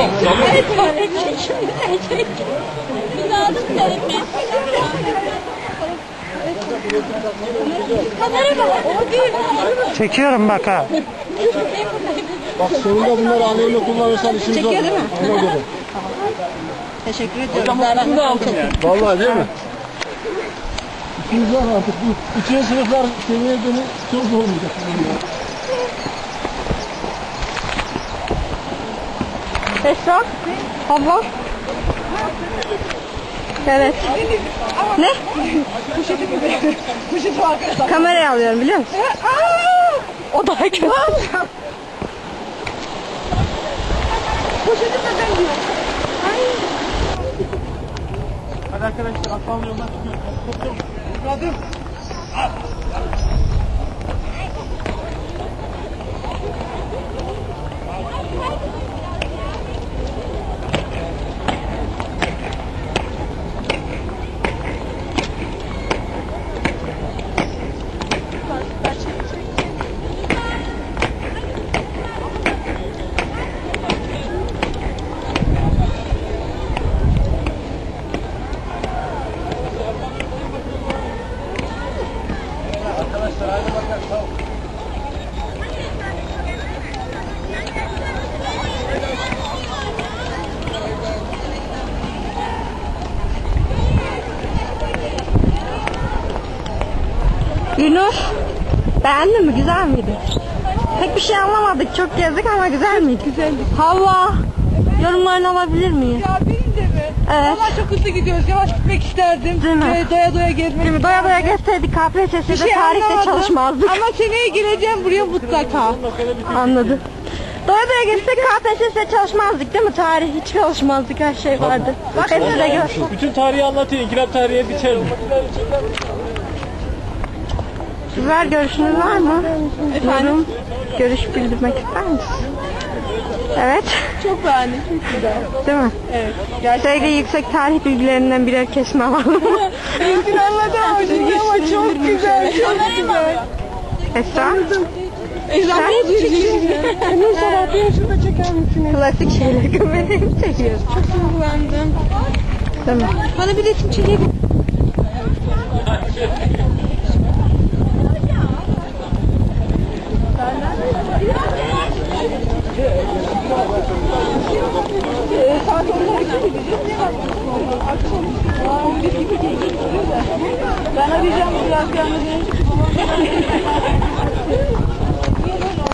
Evet, Kamera bak, o değil. Çekiyorum bak ha. Bak sonunda bunları aleyhine kullanırsan işimiz olur. Çekiyor değil mi? Ona göre. Teşekkür ediyorum. Bunu da aldım yani. Vallahi değil mi? Var artık. Bu üçüncü sınıflar seviyeye dönüp çok zor olmayacak. Esra, abla. Evet. Ne? Kamerayı alıyorum biliyor musun? O daha kötü. Hadi arkadaşlar aslan yoldan çıkıyoruz. Yunus, beğendin mi? Güzel miydi? Pek bir şey anlamadık. Çok gezdik ama güzel miydi? Güzeldi. Hava, yorumlarını alabilir miyim? Ya benim de mi? Evet. Valla çok hızlı gidiyoruz. Yavaş gitmek isterdim. Değil mi? Böyle doya doya gezmek Değil mi? Doya doya gezseydik KPSS'de şey tarihte anlamadım. çalışmazdık. Ama seneye geleceğim buraya mutlaka. Anladım. Doya doya gezsek KPSS'de çalışmazdık değil mi? Tarih hiç çalışmazdık. Her şey vardı. Hepsi de gör. Bütün tarihi anlatıyor. İnkılap tarihi biter. Sizler görüşünüz var mı? Efendim? Görüş bildirmek ister misin? Evet. Çok beğendim. Çok güzel. Değil mi? Evet. Sevgi yüksek tarih bilgilerinden birer kesme alalım. Mümkün anladım ama çok güzel. Çok güzel. Esra? Eczacı çekiyorum. Onun sanatını şurada çeker misiniz? Klasik şeyler kamerayı çekiyoruz. Çok duygulandım. Değil mi? Bana bir resim çekebilir Ben arayacağım biraz yalnız.